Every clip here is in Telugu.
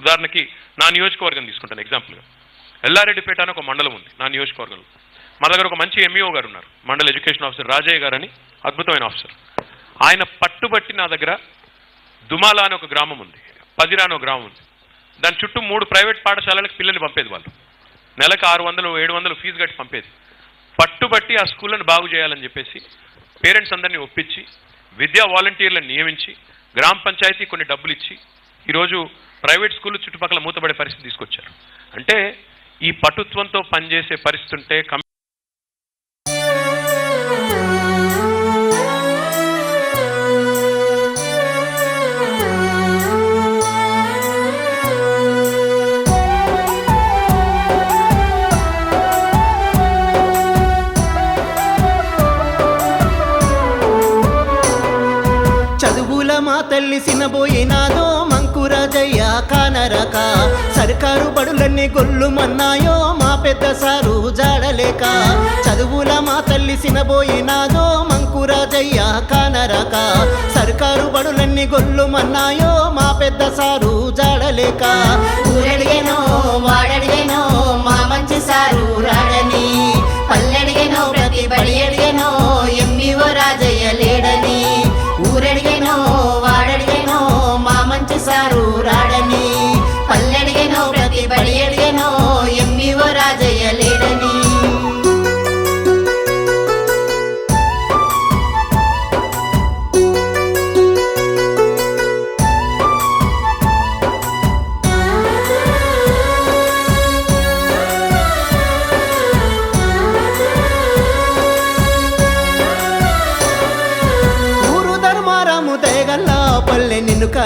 ఉదాహరణకి నా నియోజకవర్గం తీసుకుంటాను ఎగ్జాంపుల్గా ఎల్లారెడ్డిపేట అని ఒక మండలం ఉంది నా నియోజకవర్గంలో. మా దగ్గర ఒక మంచి ఎంఈఓ గారు ఉన్నారు మండల ఎడ్యుకేషన్ ఆఫీసర్ రాజయ్య గారు అని అద్భుతమైన ఆఫీసర్. ఆయన పట్టుబట్టి నా దగ్గర దుమాల అని ఒక గ్రామం ఉంది పదిరా అని ఒక గ్రామం ఉంది. దాని చుట్టూ మూడు ప్రైవేట్ పాఠశాలలకు పిల్లల్ని పంపేది వాళ్ళు. నెలకు ఆరు వందలు ఏడు వందలు ఫీజు కట్టి పంపేది. పట్టుబట్టి ఆ స్కూళ్ళను బాగు చేయాలని చెప్పేసి పేరెంట్స్ అందరినీ ఒప్పించి విద్యా వాలంటీర్లను నియమించి గ్రామ పంచాయతీ కొన్ని డబ్బులు ఇచ్చి ఈరోజు ప్రైవేట్ స్కూళ్ళు చుట్టుపక్కల మూతబడే పరిస్థితి తీసుకొచ్చారు. అంటే ఈ పటుత్వంతో పనిచేసే పరిస్థితి ఉంటే చదువుల మా తల్లి సినబోయినాదో మంకురాజయ్య కానరక. సర్కారు బడులన్నీ గొల్లు మన్నాయో మా పెద్ద సారు జాడలేక. చదువుల మా తల్లి సినబోయినాదో మంకురాజయ్య కానరక. సర్కారు బడులన్నీ గొల్లు మన్నాయో మా పెద్ద సారు జాడలేక. ఊరడిగేనో వాడడిగేనో మా మంచి సారు రాడని. పల్లెడిగేనో ప్రతి బడి అడిగేనో మంచి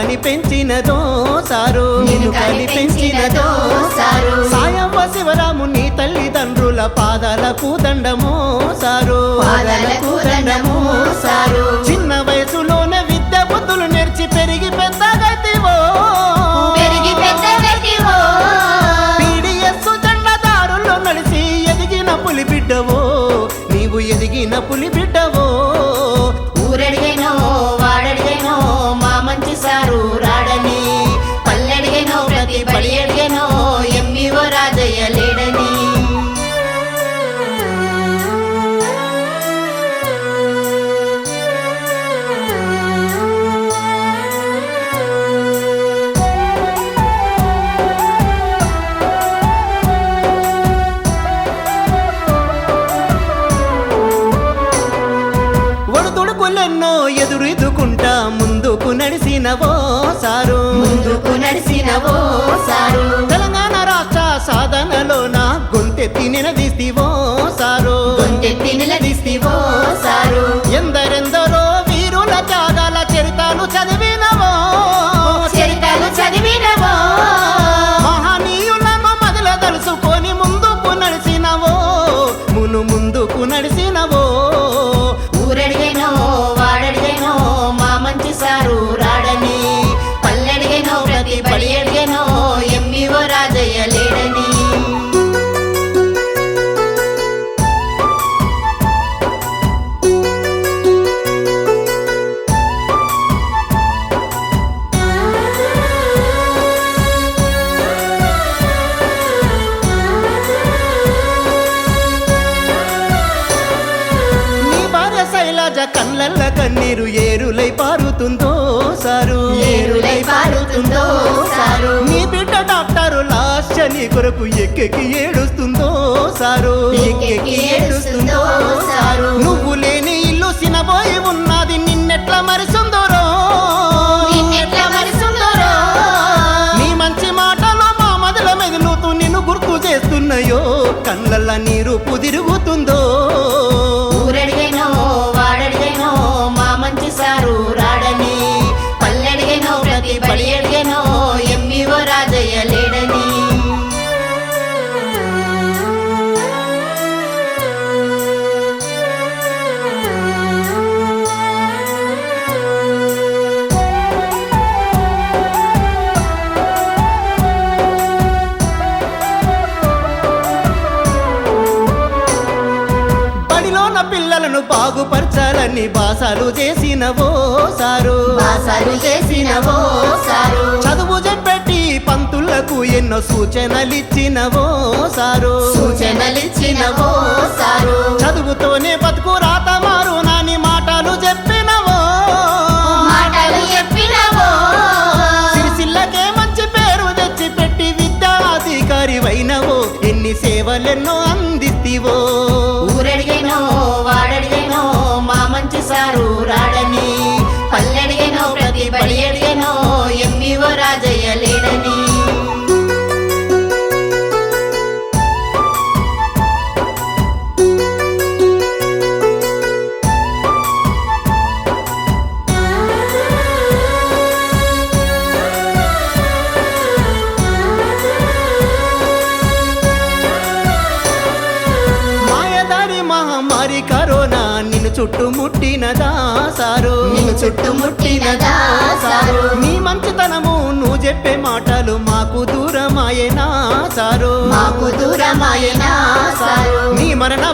పల్లె నిన్ను కాని పెంచినదో సారు నిన్ను కాని పెంచినదో సారు. సాయవ్వ శివరాము నీ తల్లిదండ్రుల పాదాలకు దండము సారు పాదాలకు దండము సారు. చిన్న సారు ముందుకు నడిసినవో సారు తెలంగాణ రాష్ట్ర సాధనలో నా గొంతెత్తి నిలదీస్తివో సారు గొంతెత్తి నిలదీస్తివో సారు ఎందరెందరో కళ్ళల్ల కన్నీరు ఏరులై పారుతుందో సారు? ఏరులై పారుతుందో సారు? నీ బిడ్డ డాక్టరు లాస్ట్ నీ కొరకు ఎక్కెక్కి ఏడుస్తుందో సారు? ఎక్కెక్కి ఏడుస్తుందో సారు. నువ్వు లేని ఇల్లు సినబోయి ఉన్నది నిన్నెట్లా మరిసుందరో? నీ మంచి మాటలో మా మదిల మెదులుతూ నిన్ను గుర్తు చేస్తున్నాయో? కళ్ళల్ల నీరు పుదిరుగుతుందో పల్లెడిగేనో ప్రతి పిల్లలను బాగుపరచాలని బాసాలు చేసినవో సారు. బాసాలు చేసినవో సారు. చదువు చెప్పెట్టి పంతులకు ఎన్నో సూచనలిచ్చినవో సారు. సూచనలిచ్చినవో సారు. చదువుతోనే బతుకు రాత మారు నాని మాటలు చెప్పినవో మాటలు చెప్పినవో సిరిసిల్లకే మంచి పేరు తెచ్చి పెట్టి విద్యాధికారి ఎన్ని సేవలెన్నో అందిస్తివో మా మంచి చుట్టుముట్టినదా సారు? నిన్ను చుట్టుముట్టినదా సారు? నీ మంచితనము నువ్వు చెప్పే మాటలు మాకు దూరమాయేనా సారు? మాకు దూరమాయనా సారు? నీ మరణ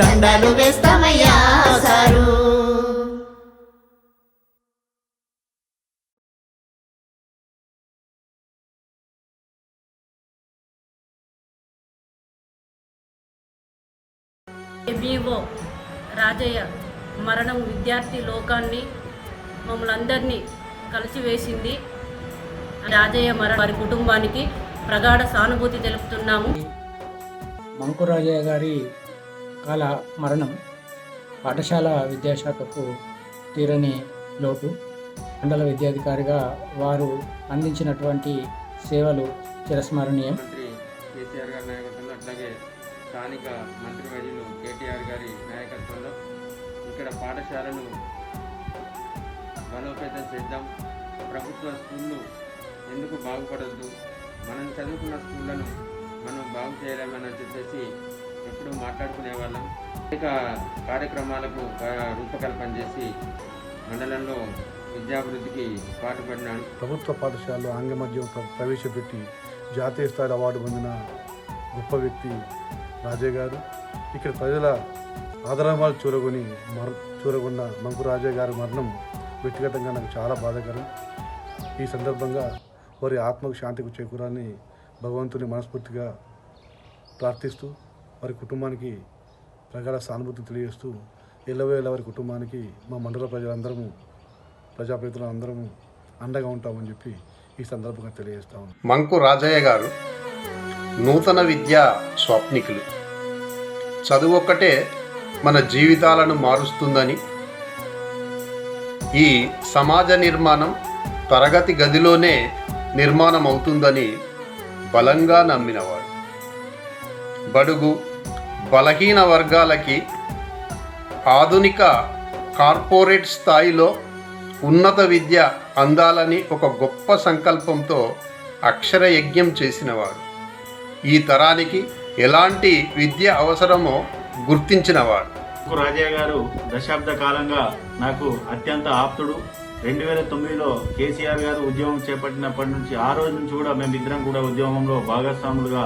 దండాలు వేస్తామయ్యా సారు. ఎంఈఓ రాజయ్య మరణం విద్యార్థి లోకాన్ని మమ్మల్ని అందరినీ కలిసివేసింది రాజయ్య మరణం వారి కుటుంబానికి ప్రగాఢ సానుభూతి తెలుపుతున్నాము. మంకురాజయ్య గారి కాల మరణం పాఠశాల విద్యాశాఖకు తీరని లోటు. మండల విద్యాధికారిగా వారు అందించినటువంటి సేవలు చిరస్మరణీయం. కేసీఆర్ గారి నాయకత్వంలో అట్లాగే స్థానిక మంత్రి కేటీఆర్ గారి నాయకత్వంలో ఇక్కడ పాఠశాలను బలోపేతం చేద్దాం. ప్రభుత్వ స్కూళ్ళు ఎందుకు బాగుపడద్దు? మనం చదువుకున్న స్కూళ్ళను మనం బాగు చేయలేమని చెప్పేసి ఎప్పుడూ మాట్లాడుకునే వాళ్ళం అనేక కార్యక్రమాలకు రూపకల్పన చేసి మండలంలో విద్యాభివృద్ధికి పాటుపడినాడు ప్రభుత్వ పాఠశాలలో ఆంగ్ల మాధ్యమం ప్రవేశపెట్టి జాతీయ స్థాయి అవార్డు పొందిన గొప్ప వ్యక్తి రాజే గారు. ఇక్కడ ప్రజల ఆదరామాలు చూరగొని మర చూరగొన్న మంకు రాజే గారి మరణం వ్యక్తిగతంగా నాకు చాలా బాధాకరం. ఈ సందర్భంగా వారి ఆత్మకు శాంతికి చేకూరాలని భగవంతుని మనస్ఫూర్తిగా ప్రార్థిస్తూ వారి కుటుంబానికి ప్రగాఢ సానుభూతి తెలియజేస్తూ ఎల్లవేళ వారి కుటుంబానికి మా మండల ప్రజలందరము ప్రజాప్రతినిధులు అందరము అండగా ఉంటామని చెప్పి ఈ సందర్భంగా తెలియజేస్తాము మంకు రాజయ్య గారు నూతన విద్యా స్వప్నికులు. చదువు ఒక్కటే మన జీవితాలను మారుస్తుందని ఈ సమాజ నిర్మాణం తరగతి గదిలోనే నిర్మాణం అవుతుందని బలంగా నమ్మినవాడు బడుగు బలహీన వర్గాలకి ఆధునిక కార్పొరేట్ స్థాయిలో ఉన్నత విద్య అందాలని ఒక గొప్ప సంకల్పంతో అక్షర యజ్ఞం చేసినవాడు. ఈ తరానికి ఎలాంటి విద్య అవసరమో గుర్తించినవాడు. రాజయ్య గారు దశాబ్ద కాలంగా నాకు అత్యంత ఆప్తుడు. రెండు వేల తొమ్మిదిలో కేసీఆర్ గారు ఉద్యమం చేపట్టినప్పటి నుంచి ఆ రోజు నుంచి కూడా మేమిద్దరం కూడా ఉద్యమంలో భాగస్వాములుగా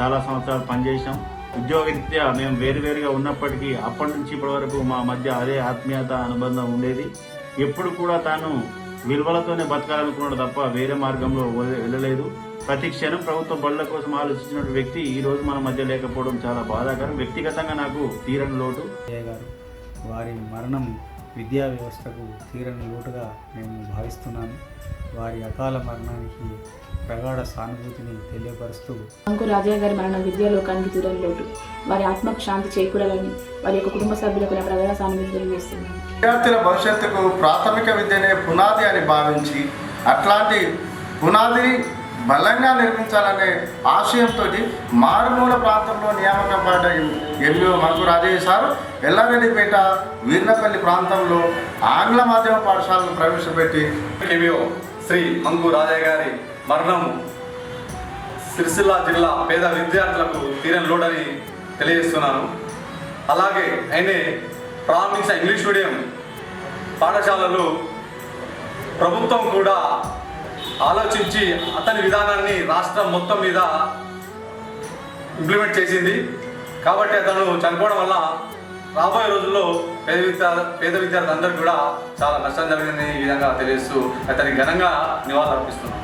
చాలా సంవత్సరాలు పనిచేసాం ఉద్యోగరీత్యా మేము వేరువేరుగా ఉన్నప్పటికీ అప్పటి నుంచి ఇప్పటి వరకు మా మధ్య అదే ఆత్మీయత అనుబంధం ఉండేది. ఎప్పుడు కూడా తాను విలువలతోనే బతకాలనుకున్నాడు తప్ప వేరే మార్గంలో వెళ్ళలేదు. ప్రతి క్షణం ప్రభుత్వ బళ్ళ కోసం ఆలోచించిన వ్యక్తి ఈ రోజు మన మధ్య లేకపోవడం చాలా బాధాకరం. వ్యక్తిగతంగా నాకు తీరని లోటు. గారు వారి మరణం విద్యా వ్యవస్థకు తీరని లోటుగా నేను భావిస్తున్నాను. వారి అకాల మరణానికి ప్రగాఢ సానుభూతిని తెలియపరుస్తూ అంకు రాజయ్య గారి మరణం విద్యాలోకానికి దూరం లోటు. వారి ఆత్మకు శాంతి చేకూరాలని వారి యొక్క కుటుంబ సభ్యులకు నా ప్రగాఢ సానుభూతి తెలియజేస్తున్నాను. విద్యార్థుల భవిష్యత్తుకు ప్రాథమిక విద్యనే పునాది అని భావించి అట్లాంటి పునాదిని బలంగా నిర్మించాలనే ఆశయంతో మారుమూల ప్రాంతంలో నియామకం పడ్డ ఎంఈఓ మంకు రాజయ్య సారు ఎల్లారెడ్డిపేట వీర్నపల్లి ప్రాంతంలో ఆంగ్ల మాధ్యమ పాఠశాలను ప్రవేశపెట్టి కేవీఓ శ్రీ మంగు రాజయ్య గారి మరణం సిరిసిల్ల జిల్లా పేద విద్యార్థులకు తీరని లోడని తెలియజేస్తున్నాను. అలాగే ఆయన ప్రారంభించిన ఇంగ్లీష్ మీడియం పాఠశాలలు ప్రభుత్వం కూడా ఆలోచించి అతని విధానాన్ని రాష్ట్రం మొత్తం మీద ఇంప్లిమెంట్ చేసింది. కాబట్టి అతను చనిపోవడం వల్ల రాబోయే రోజుల్లో పేద విద్యార్థి పేద విద్యార్థులందరూ కూడా చాలా నష్టం జరిగిందని ఈ విధంగా తెలియస్తూ అతనికి ఘనంగా నివాళులు అర్పిస్తున్నాం